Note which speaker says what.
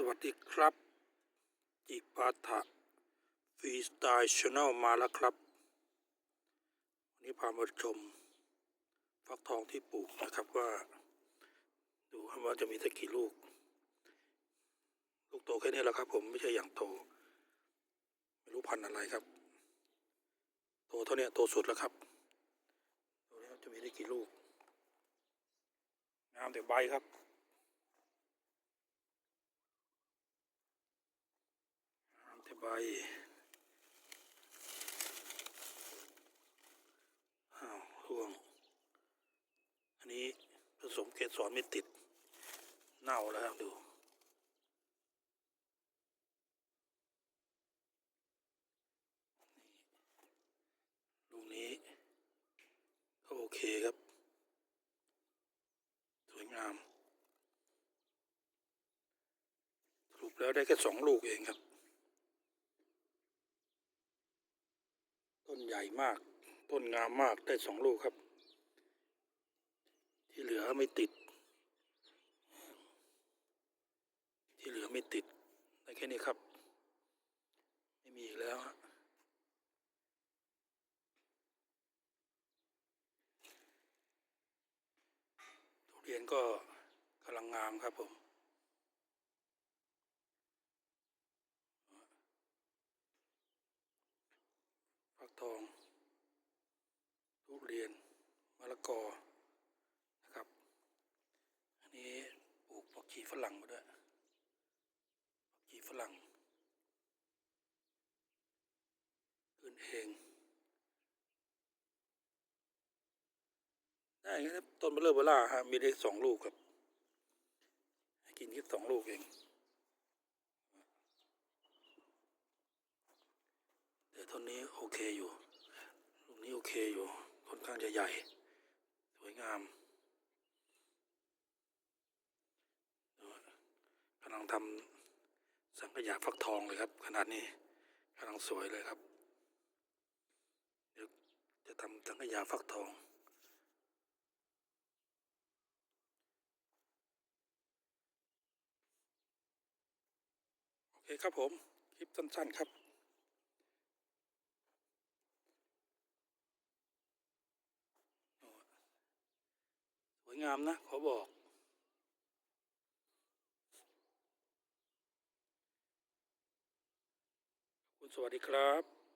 Speaker 1: สวัสดีครับ จิปาถะฟรีสไตล์ชาแนลมาแล้วครับ วันนี้พามาชม ฟักทองที่ปลูกนะครับว่า ดูครับว่าจะมีสักกี่ลูก ลูกโตแค่นี้แหละครับ ผมไม่ใช่อย่างโต ไม่รู้พันธุ์อะไรครับ โตเท่านี้โตสุดแล้วครับดูแล้วจะมีได้กี่ลูกงามแต่ใบครับ งามแต่ ใบอ้าวร่วง อันนี้ผสมเกสรไม่ติด เน่าแล้วครับดูลูกนี้ก็โอเคครับ สวยงาม สรุปแล้วได้แค่สองลูกเองครับ นใหญ่มาก ต้นงามมากได้สองลูกครับ ที่เหลือไม่ติด ที่เหลือไม่ติดได้แค่นี้ครับ ไม่มีอีกแล้วฮะทุเรียนก็กำลังงามครับผม ทอง ทุเรียนมะละกอนะครับ อันนี้ปลูกผักชีฝรั่งมาด้วยผักชีฝรั่งขึ้นเอง ได้ครับต้นเบลเลอร์เบล่าฮะมีได้สองลูกครับ กินแค่สองลูกเอง แต่ต้นนี้โอเคอยู่ลูกนี้โอเคอยู่ ค่อนข้างจะใหญ่ สวยงามกำลังทำสังขยาฟักทองเลยครับ ขนาดนี้กำลังสวยเลยครับ เดี๋ยวจะทำสังขยาฟักทองโอเคครับผม คลิปสั้น ๆ ครับ สวย งามนะ ขอบอก คุณสวัสดีครับ